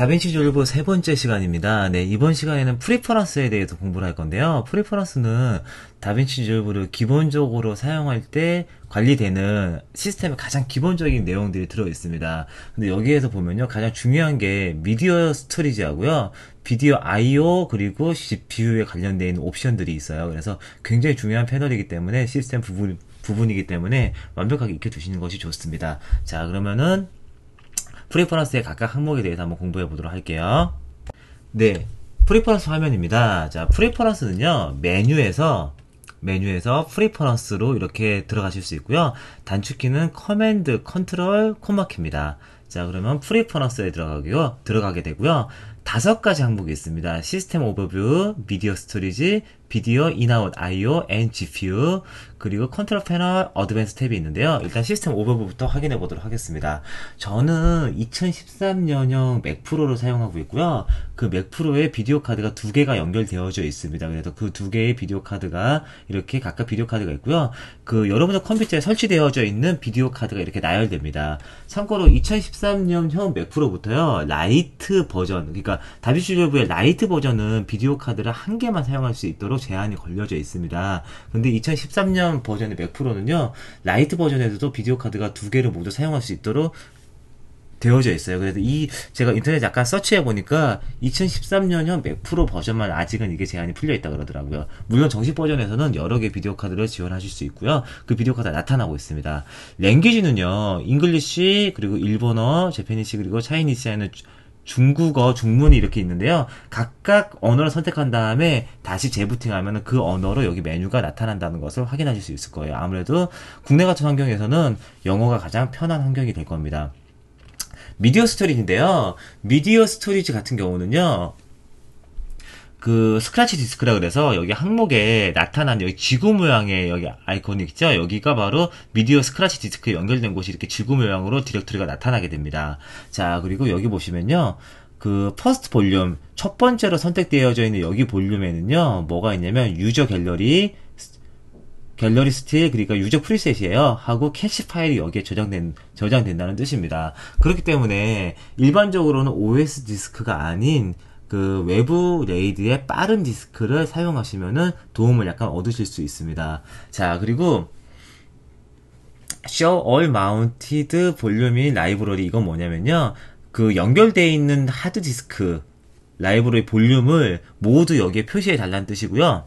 다빈치 졸브 세 번째 시간입니다. 네, 이번 시간에는 프리퍼런스에 대해서 공부를 할 건데요. 프리퍼런스는 다빈치 졸브를 기본적으로 사용할 때 관리되는 시스템의 가장 기본적인 내용들이 들어 있습니다. 근데 여기에서 보면요. 가장 중요한 게 미디어 스토리지 하고요. 비디오 I.O. 그리고 CPU에 관련되어 있는 옵션들이 있어요. 그래서 굉장히 중요한 패널이기 때문에 시스템 부분, 부분이기 때문에 완벽하게 익혀 두시는 것이 좋습니다. 자, 그러면은 프리퍼런스의 각각 항목에 대해서 한번 공부해 보도록 할게요. 네. 프리퍼런스 화면입니다. 자, 프리퍼런스는요, 메뉴에서, 메뉴에서 프리퍼런스로 이렇게 들어가실 수 있고요. 단축키는 커맨드, 컨트롤, 코마키입니다. 자, 그러면 프리퍼런스에 들어가고요. 들어가게 되고요. 다섯 가지 항목이 있습니다. 시스템 오버뷰, 미디어 스토리지, 비디오, 인아웃, IO, 앤 GPU, 그리고 컨트롤 패널, 어드밴스 탭이 있는데요. 일단 시스템 오버뷰부터 확인해 보도록 하겠습니다. 저는 2013년형 맥 프로를 사용하고 있고요. 그 맥 프로에 비디오 카드가 두 개가 연결되어져 있습니다. 그래서 그 두 개의 비디오 카드가 이렇게 각각 비디오 카드가 있고요. 그 여러분의 컴퓨터에 설치되어져 있는 비디오 카드가 이렇게 나열됩니다. 참고로 2013년형 맥 프로부터요. 라이트 버전, 그러니까 다비슈리브의 라이트 버전은 비디오 카드를 한 개만 사용할 수 있도록 제한이 걸려져 있습니다. 근데 2013년 버전의 맥 프로는요, 라이트 버전에서도 비디오 카드가 두 개를 모두 사용할 수 있도록 되어져 있어요. 그래서 이 제가 인터넷 약간 서치해 보니까 2013년형 맥 프로 버전만 아직은 이게 제한이 풀려 있다 그러더라고요. 물론 정식 버전에서는 여러 개 비디오 카드를 지원하실 수 있고요. 그 비디오 카드가 나타나고 있습니다. 랭귀지는요. 잉글리시 그리고 일본어, 제페니시 그리고 차이니스에는 중국어, 중문이 이렇게 있는데요. 각각 언어를 선택한 다음에 다시 재부팅하면 그 언어로 여기 메뉴가 나타난다는 것을 확인하실 수 있을 거예요. 아무래도 국내 같은 환경에서는 영어가 가장 편한 환경이 될 겁니다. 미디어 스토리지인데요. 미디어 스토리지 같은 경우는요. 그 스크래치 디스크라 그래서 여기 항목에 나타난 여기 지구 모양의 여기 아이콘이 있죠. 여기가 바로 미디어 스크래치 디스크에 연결된 곳이 이렇게 지구 모양으로 디렉토리가 나타나게 됩니다. 자, 그리고 여기 보시면요. 그 퍼스트 볼륨 첫 번째로 선택되어져 있는 여기 볼륨에는요. 뭐가 있냐면 유저 갤러리 갤러리 스틸 그러니까 유저 프리셋이에요 하고 캐시 파일이 여기에 저장된 저장된다는 뜻입니다 그렇기 때문에 일반적으로는 OS 디스크가 아닌 그 외부 레이드의 빠른 디스크를 사용하시면은 도움을 약간 얻으실 수 있습니다. 자, 그리고 Show All Mounted 볼륨인 라이브러리 이건 뭐냐면요. 그 연결되어 있는 하드 디스크 라이브러리 볼륨을 모두 여기에 표시해 달라는 뜻이고요.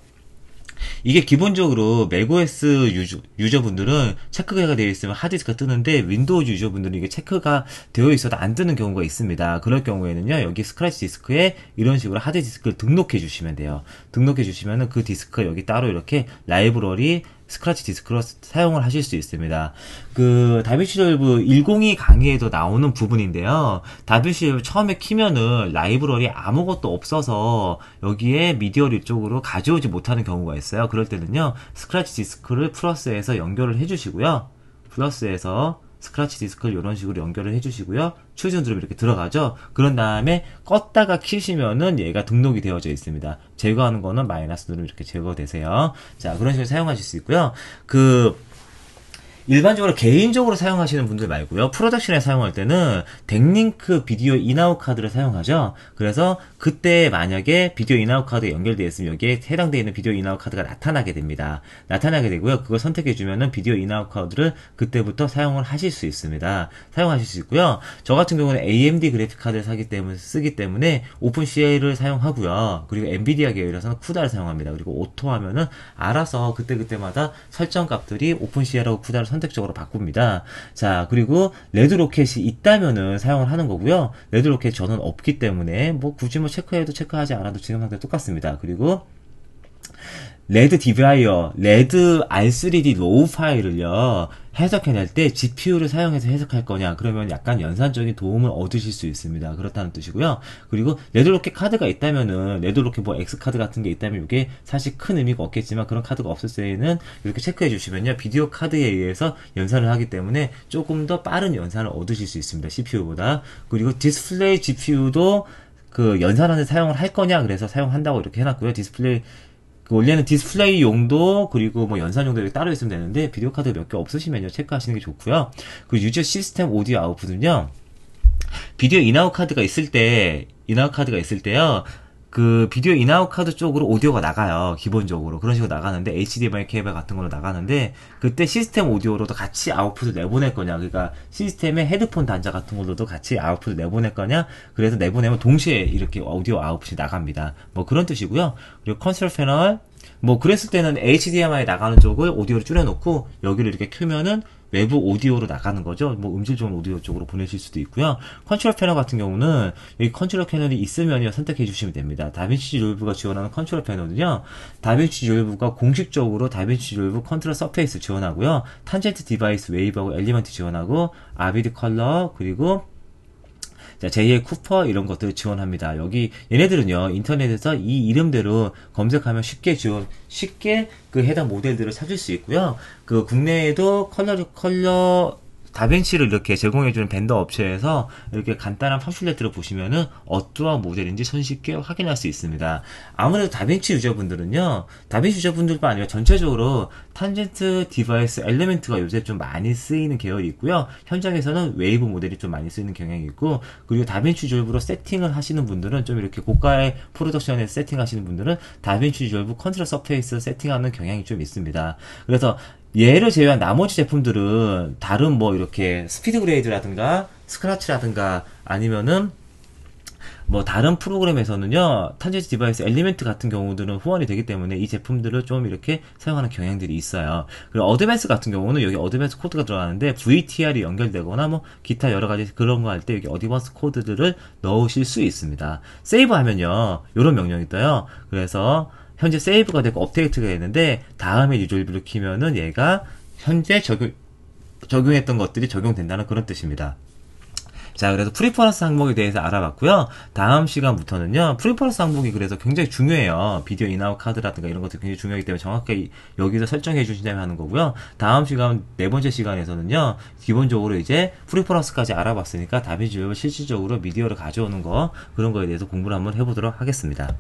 이게 기본적으로 맥OS 유저, 유저분들은 체크가 되어 있으면 하드디스크가 뜨는데 윈도우 유저분들은 이게 체크가 되어 있어도 안 뜨는 경우가 있습니다. 그럴 경우에는요, 여기 스크래치 디스크에 이런 식으로 하드디스크를 등록해 주시면 돼요. 등록해 주시면은 그 디스크가 여기 따로 이렇게 라이브러리 스크래치 디스크로 사용을 하실 수 있습니다. 그 다비시 졸브 102 강의에도 나오는 부분인데요. 다비시 졸브 처음에 키면은 라이브러리 아무것도 없어서 여기에 미디어를 이쪽으로 가져오지 못하는 경우가 있어요. 그럴 때는요. 스크래치 디스크를 플러스해서 연결을 해주시고요. 플러스해서 스크래치 디스크를 이런 식으로 연결을 해주시고요. 추진 누르면 이렇게 들어가죠. 그런 다음에 껐다가 키시면은 얘가 등록이 되어져 있습니다. 제거하는 거는 마이너스 누르면 이렇게 제거되세요. 자, 그런 식으로 사용하실 수 있고요. 그 일반적으로 개인적으로 사용하시는 분들 말고요. 프로덕션에 사용할 때는 덱링크 비디오 인아웃 카드를 사용하죠. 그래서 그때 만약에 비디오 인아웃 카드 연결되어 있으면 여기에 해당되어 있는 비디오 인아웃 카드가 나타나게 됩니다. 나타나게 되고요. 그걸 선택해 주면은 비디오 인아웃 카드를 그때부터 사용을 하실 수 있습니다. 사용하실 수 있고요. 저 같은 경우는 AMD 그래픽 카드를 사기 때문에 쓰기 때문에 오픈CA를 사용하고요. 그리고 엔비디아 계열에서는 쿠다를 사용합니다. 그리고 오토 하면은 알아서 그때그때마다 설정 값들이 오픈CA라고 쿠다를 선택적으로 바꿉니다. 자, 그리고 레드 로켓이 있다면은 사용을 하는 거고요. 레드 로켓 저는 없기 때문에 뭐 굳이 뭐 체크해도 체크하지 않아도 지금 상태 똑같습니다. 그리고 레드 디바이어, 레드 R3D 로우 파일을요, 해석해낼 때 GPU를 사용해서 해석할 거냐, 그러면 약간 연산적인 도움을 얻으실 수 있습니다. 그렇다는 뜻이고요. 그리고 레드로켓 카드가 있다면은, 레드로켓 뭐 X카드 같은 게 있다면 이게 사실 큰 의미가 없겠지만 그런 카드가 없을 때에는 이렇게 체크해 주시면요. 비디오 카드에 의해서 연산을 하기 때문에 조금 더 빠른 연산을 얻으실 수 있습니다. CPU보다. 그리고 디스플레이 GPU도 그 연산하는 사용을 할 거냐, 그래서 사용한다고 이렇게 해놨고요. 디스플레이 그 원래는 디스플레이 용도 그리고 뭐 연산 용도 따로 있으면 되는데 비디오 카드 몇 개 없으시면요 체크하시는 게 좋고요. 그 유저 시스템 오디오 아웃풋은요. 비디오 인아웃 카드가 있을 때 인아웃 카드가 있을 때요. 그 비디오 인아웃 카드 쪽으로 오디오가 나가요. 기본적으로. 그런 식으로 나가는데 HDMI 케이블 같은 걸로 나가는데 그때 시스템 오디오로도 같이 아웃풋을 내보낼 거냐. 그러니까 시스템의 헤드폰 단자 같은 걸로도 같이 아웃풋을 내보낼 거냐. 그래서 내보내면 동시에 이렇게 오디오 아웃풋이 나갑니다. 뭐 그런 뜻이고요. 그리고 컨트롤 패널 뭐 그랬을 때는 HDMI 나가는 쪽을 오디오를 줄여놓고 여기를 이렇게 켜면은 외부 오디오로 나가는 거죠. 뭐 음질 좋은 오디오 쪽으로 보내실 수도 있고요. 컨트롤 패널 같은 경우는 여기 컨트롤 패널이 있으면요 선택해 주시면 됩니다. 다빈치 리졸브가 지원하는 컨트롤 패널은요. 다빈치 리졸브가 공식적으로 다빈치 리졸브 컨트롤 서페이스 지원하고요. 탄젠트 디바이스 웨이브하고 엘리먼트 지원하고 아비드 컬러 그리고 자, 제2의 쿠퍼 이런 것들을 지원합니다. 여기 얘네들은요 인터넷에서 이 이름대로 검색하면 쉽게 지원 쉽게 그 해당 모델들을 찾을 수 있고요. 그 국내에도 컬러 컬러 다빈치를 이렇게 제공해주는 벤더 업체에서 이렇게 간단한 팜플렛들을 보시면은 어떠한 모델인지 손쉽게 확인할 수 있습니다. 아무래도 다빈치 유저분들은요, 다빈치 유저분들뿐 아니라 전체적으로 탄젠트 디바이스 엘리멘트가 요새 좀 많이 쓰이는 계열이 있고요. 현장에서는 웨이브 모델이 좀 많이 쓰이는 경향이 있고, 그리고 다빈치 유저브로 세팅을 하시는 분들은 좀 이렇게 고가의 프로덕션에 세팅하시는 분들은 다빈치 유저브 컨트롤 서페이스 세팅하는 경향이 좀 있습니다. 그래서 얘를 제외한 나머지 제품들은 다른 뭐 이렇게 스피드 그레이드라든가 스크라치라든가 아니면은 뭐 다른 프로그램에서는요 탄젠트 디바이스 엘리멘트 같은 경우들은 후원이 되기 때문에 이 제품들을 좀 이렇게 사용하는 경향들이 있어요. 그리고 어드밴스 같은 경우는 여기 어드밴스 코드가 들어가는데 VTR이 연결되거나 뭐 기타 여러 가지 그런 거 할 때 여기 어드밴스 코드들을 넣으실 수 있습니다. 세이브 하면요 이런 명령이 떠요. 그래서 현재 세이브가 되고 업데이트가 되는데 다음에 리졸브를 키면은 얘가 현재 적용 적용했던 것들이 적용된다는 그런 뜻입니다. 자, 그래서 프리퍼런스 항목에 대해서 알아봤고요. 다음 시간부터는요, 프리퍼런스 항목이 그래서 굉장히 중요해요. 비디오 인아웃 카드라든가 이런 것들이 굉장히 중요하기 때문에 정확하게 여기서 설정해 주신다면 하는 거고요. 다음 시간, 네 번째 시간에서는요, 기본적으로 이제 프리퍼런스까지 알아봤으니까 다비주얼 실질적으로 미디어를 가져오는 거, 그런 거에 대해서 공부를 한번 해 보도록 하겠습니다.